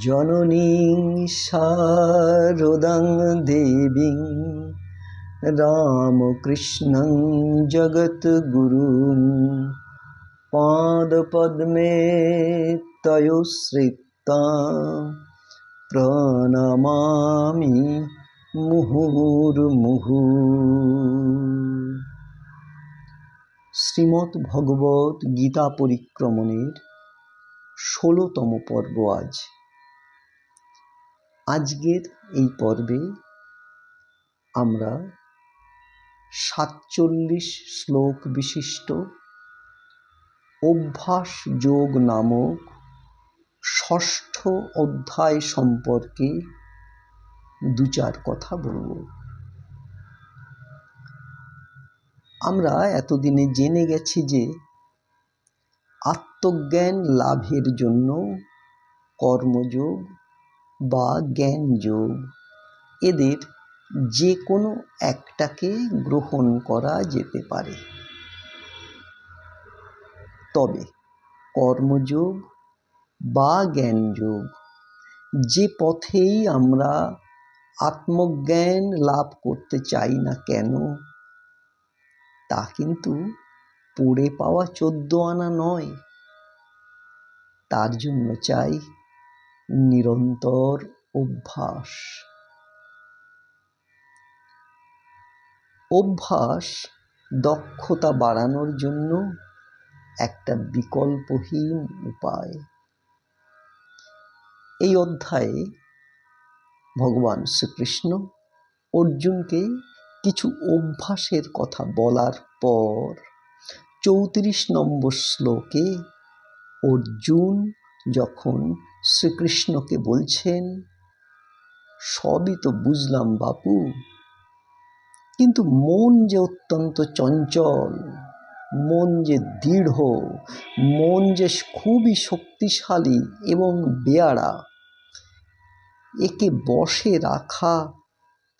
জননীং শারদাং দেবীং রামকৃষ্ণং জগদ্গুরুং পাদপদ্মে তয়োশ্রিতা প্রণমামি মুহুর্মুহু। শ্রীমদ্ ভগবত গীতা পরিক্রমণের ষোলোতম পর্ব আজ। আজকের এই পর্বে আমরা সাতচল্লিশ শ্লোক বিশিষ্ট অভ্যাস যোগ নামক ষষ্ঠ অধ্যায় সম্পর্কে দু চার কথা বলব। আমরা এতদিনে জেনে গেছি যে আত্মজ্ঞান লাভের জন্য কর্মযোগ বা জ্ঞানযোগ। এদের যে কোনো একটাকে গ্রহণ করা যেতে পারে। তবে কর্মযোগ বা জ্ঞানযোগ, যে পথেই আমরা আত্মজ্ঞান লাভ করতে চাই না কেন, তা কিন্তু পড়ে পাওয়া চোদ্দ আনা নয়। তার জন্য চাই নিরন্তর অভ্যাস। অভ্যাস দক্ষতা বাড়ানোর জন্য একটা বিকল্পহীন উপায়। এই অধ্যায়ে ভগবান শ্রীকৃষ্ণ অর্জুনকে কিছু অভ্যাসের কথা বলার পর চৌত্রিশ নম্বর শ্লোকে অর্জুন যখন শ্রীকৃষ্ণকে বলছেন, সবই তো বুঝলাম বাপু, কিন্তু মন যে অত্যন্ত চঞ্চল, মন যে দৃঢ়, মন যে খুবই শক্তিশালী এবং বেয়ারা একে বসে রাখা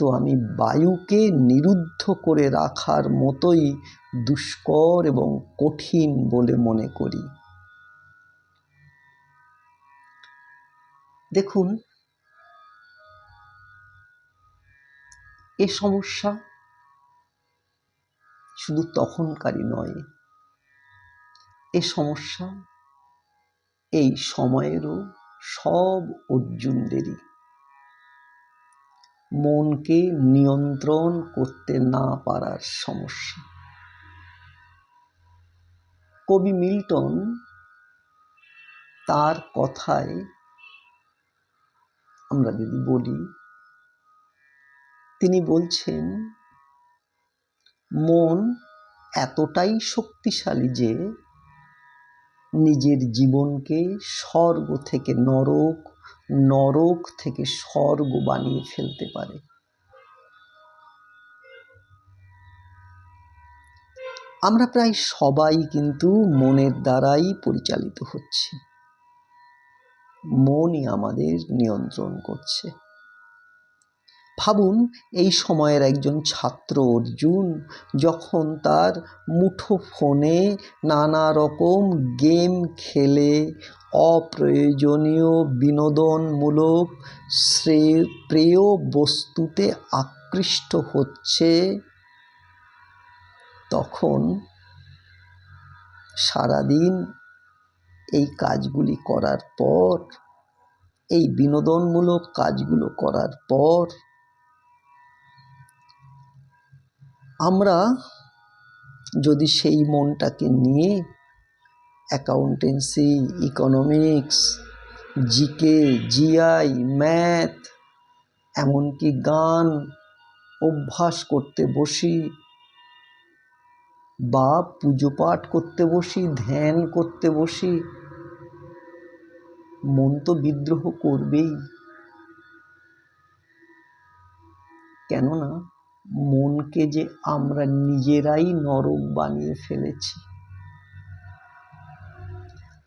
তো আমি বায়ুকে নিরুদ্ধ করে রাখার মতোই দুষ্কর এবং কঠিন বলে মনে করি। দেখুন, এ সমস্যা শুধু তখনকারই নয়, এ সমস্যা এই সময়েরও সব অর্জুনদেরই। মনকে নিয়ন্ত্রণ করতে না পারার সমস্যা। কবি মিল্টন তার কথায় আমরা যদি বলি, তিনি বলছেন, মন এতটাই শক্তিশালী যে নিজের জীবনকে স্বর্গ থেকে নরক নরক থেকে স্বর্গ বানিয়ে ফেলতে পারে। আমরা প্রায় সবাই কিন্তু মনের দ্বারাই পরিচালিত হচ্ছি। মনই আমাদের নিয়ন্ত্রণ করছে। ভাবুন, এই সময়ের একজন ছাত্র অর্জুন যখন তার মুঠো ফোনে নানা রকম গেম খেলে, অপ্রয়োজনীয় বিনোদনমূলক শ্রেয় বস্তুতে আকৃষ্ট হচ্ছে, তখন সারাদিন এই কাজগুলি করার পর, এই বিনোদনমূলক কাজগুলো করার পর আমরা যদি সেই মনটাকে নিয়ে accountancy economics GK GI math এমনকি গান অভ্যাস করতে বসি বা পুজো পাঠ করতে বসি, ধ্যান করতে বসি, মন তো বিদ্রোহ করবেই। কেননা মনকে যে আমরা নিজেরাই নরক বানিয়ে ফেলেছি।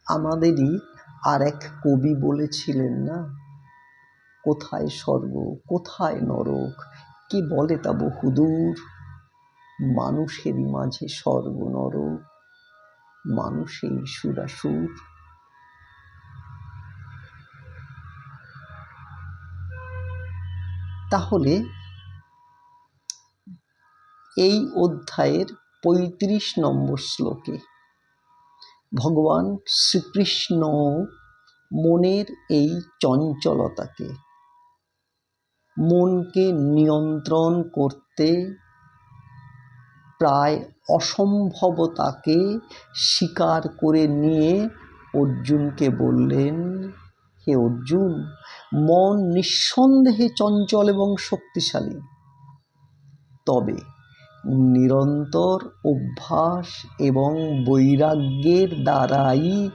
আমাদেরই আর এক কবি বলেছিলেন না, কোথায় স্বর্গ, কোথায় নরক, কি বলে তা বহুদূর? মানুষেরই মাঝে স্বর্গ নরক মানুষেই সুরাসুর। তাহলে এই অধ্যায়ের পঁয়ত্রিশ নম্বর শ্লোকে। ভগবান শ্রীকৃষ্ণ মনের এই চঞ্চলতাকে, মনকে নিয়ন্ত্রণ করতে প্রায় অসম্ভবতাকে স্বীকার করে নিয়ে অর্জুনকে বললেন, হে অর্জুন, মন নিঃসন্দেহে চঞ্চল এবং শক্তিশালী। তবে নিরন্তর অভ্যাস এবং বৈরাগ্যের দ্বারাই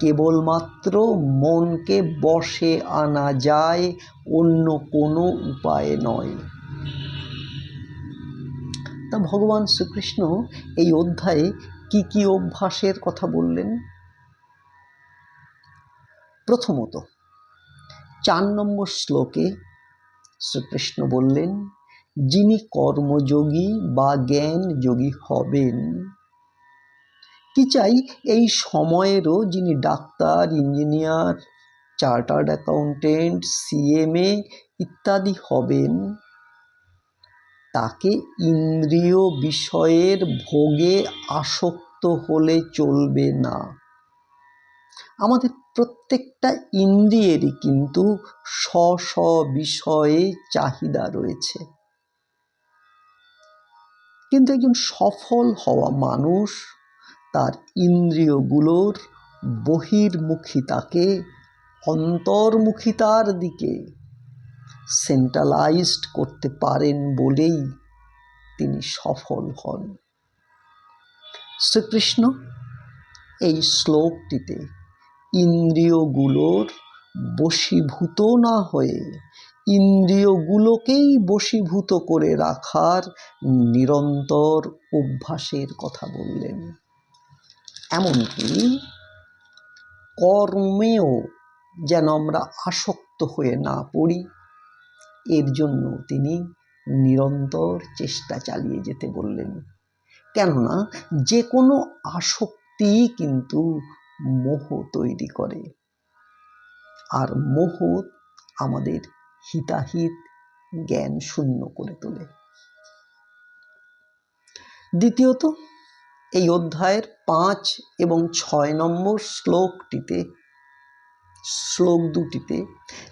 কেবলমাত্র মনকে বশে আনা যায়, অন্য কোনো উপায় নয়। তা ভগবান শ্রীকৃষ্ণ এই অধ্যায়ে কি কি অভ্যাসের কথা বললেন? প্রথমত, চার নম্বর শ্লোকে শ্রীকৃষ্ণ বললেন যিনি কর্মযোগী বা জ্ঞান যোগী হবেন। কি চাই? এই সময়েরও যিনি doctor, engineer, chartered accountant, CMA ইত্যাদি হবেন, তাকে ইন্দ্রিয় বিষয়ের ভোগে আসক্ত হলে চলবে না। আমাদের প্রত্যেকটা ইন্দ্রিয়েরই কিন্তু স্ব স্ব বিষয়ে চাহিদা রয়েছে। কিন্তু একজন সফল হওয়া মানুষ, তার ইন্দ্রিয়গুলোর বহির্মুখিতাকে অন্তর্মুখিতার দিকে সেন্ট্রালাইজড করতে পারেন বলেই তিনি সফল হন। শ্রীকৃষ্ণ এই শ্লোকটিতে ইন্দ্রিয়গুলোর বশীভূত না হয়ে ইন্দ্রিয়গুলোকেই বশীভূত করে রাখার নিরন্তর অভ্যাসের কথা বললেন। এমনকি কর্মেও যেন আমরা আসক্ত হয়ে না পড়ি, এর জন্য তিনি নিরন্তর চেষ্টা চালিয়ে যেতে বললেন। কেননা যে কোনো আসক্তি কিন্তু মোহ তৈরি করে। আর মোহ আমাদের হিতাহিত জ্ঞান শূন্য করে তোলে। দ্বিতীয়ত, এই অধ্যায়ের পাঁচ এবং ছয় নম্বর শ্লোকটিতে, শ্লোক দুটিতে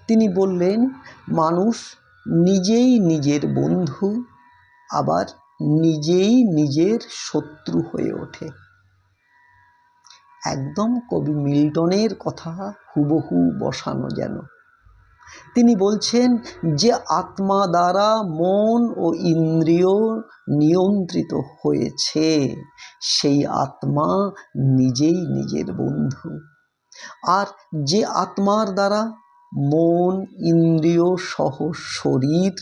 তিনি বললেন, মানুষ নিজেই নিজের বন্ধু, আবার নিজেই নিজের শত্রু হয়ে ওঠে। একদম কবি মিল্টনের কথা হুবহু বসানো যেন। তিনি বলছেন যে আত্মা দ্বারা মন ও ইন্দ্রিয় নিয়ন্ত্রিত হয়েছে, সেই আত্মা নিজেই নিজের বন্ধু। আর যে আত্মার দ্বারা মন, ইন্দ্রিয় সহ শরীর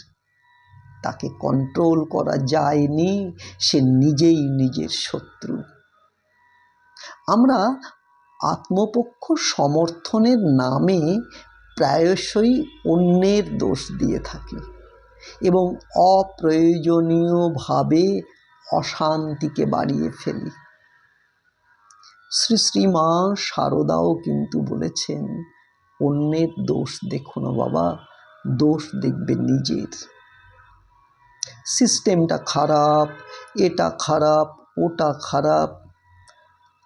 তাকে কন্ট্রোল করা যায়নি, সে নিজেই নিজের শত্রু। আমরা আত্মপক্ষ সমর্থনের নামে প্রায়শই অন্যের দোষ দিয়ে থাকি এবং অপ্রয়োজনীয়ভাবে অশান্তিকে বাড়িয়ে ফেলি। শ্রী শ্রীমা শারদাও কিন্তু বলেছেন, অন্যের দোষ দেখো না বাবা, দোষ দেখবে নিজের। সিস্টেমটা খারাপ, এটা খারাপ, ওটা খারাপ।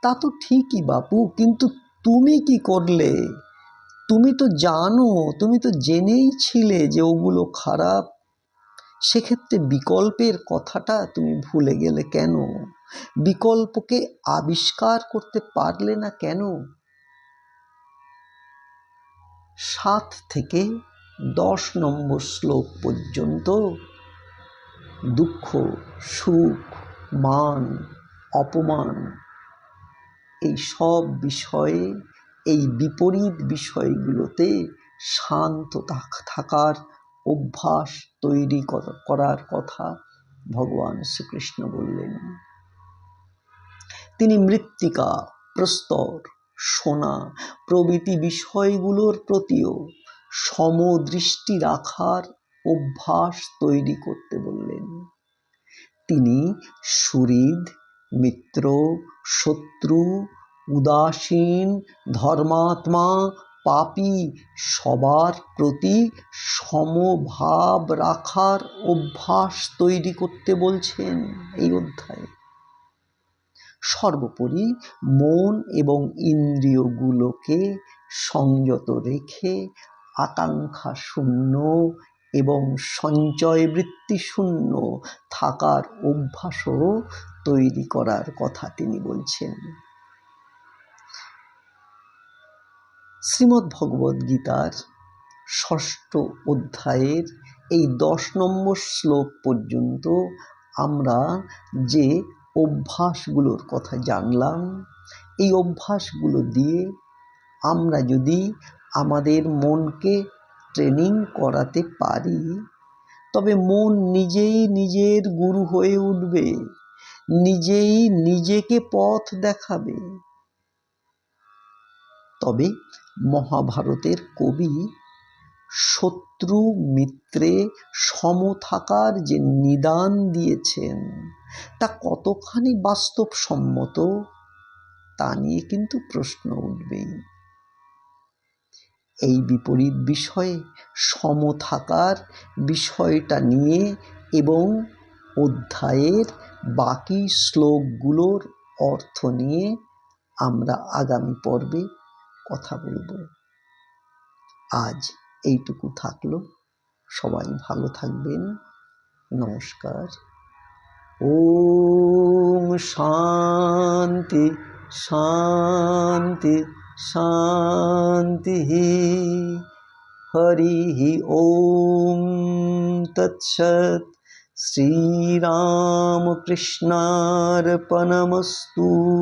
তা তো ঠিকই বাপু, কিন্তু তুমি কি করলে? তুমি তো জানো, তুমি তো জেনেই ছিলে যে ওগুলো খারাপ। সেক্ষেত্রে বিকল্পের কথাটা তুমি ভুলে গেলে কেন? বিকল্পকে আবিষ্কার করতে পারলে না কেন? সাত থেকে দশ নম্বর শ্লোক পর্যন্ত দুঃখ, সুখ, মান, অপমান, এই সব বিষয়ে এই বিপরীত বিষয়গুলোতে শান্ত থাকার অভ্যাস তৈরি করার কথা ভগবান শ্রীকৃষ্ণ বললেন। তিনি মৃত্তিকা, প্রস্তর, সোনা প্রভৃতি বিষয়গুলোর প্রতিও সমদৃষ্টি রাখার অভ্যাস তৈরি করতে বললেন। তিনি সুহৃদ, মিত্র, শত্রু উদাসীন ধর্মাত্মা পাপী সবার প্রতি সমভাব রাখার অভ্যাস তৈরি করতে বলছেন এই অধ্যায়ে। সর্বোপরি মন এবং ইন্দ্রিয়গুলোকে সংযত রেখে আকাঙ্ক্ষা শূন্য এবং সঞ্চয় বৃত্তি শূন্য থাকার অভ্যাসও তৈরি করার কথা তিনি বলছেন। শ্রীমদ্ ভগবদ্ গীতার ষষ্ঠ অধ্যায়ের এই দশ নম্বর শ্লোক পর্যন্ত আমরা যে অভ্যাসগুলোর কথা জানলাম, এই অভ্যাসগুলো দিয়ে আমরা যদি আমাদের মনকে ট্রেনিং করাতে পারি, তবে মন নিজেই নিজের গুরু হয়ে উঠবে, নিজেই নিজেকে পথ দেখাবে। তবে মহাভারতের কবি শত্রু মিত্রে সম থাকার যে নিদান দিয়েছেন, তা কতখানি বাস্তবসম্মত, তা নিয়ে কিন্তু প্রশ্ন উঠবেই। এই বিপরীত বিষয়ে সম থাকার বিষয়টা নিয়ে এবং অধ্যায়ের বাকি শ্লোকগুলোর অর্থ নিয়ে আমরা আগামী পর্বে কথা বলব। আজ এইটুকু থাকল। সবাই ভালো থাকবেন। নমস্কার। ওম শান্তি শান্তি শান্তি হরি ওম তৎসৎ। শ্রীরামকৃষ্ণার্পণমস্তু।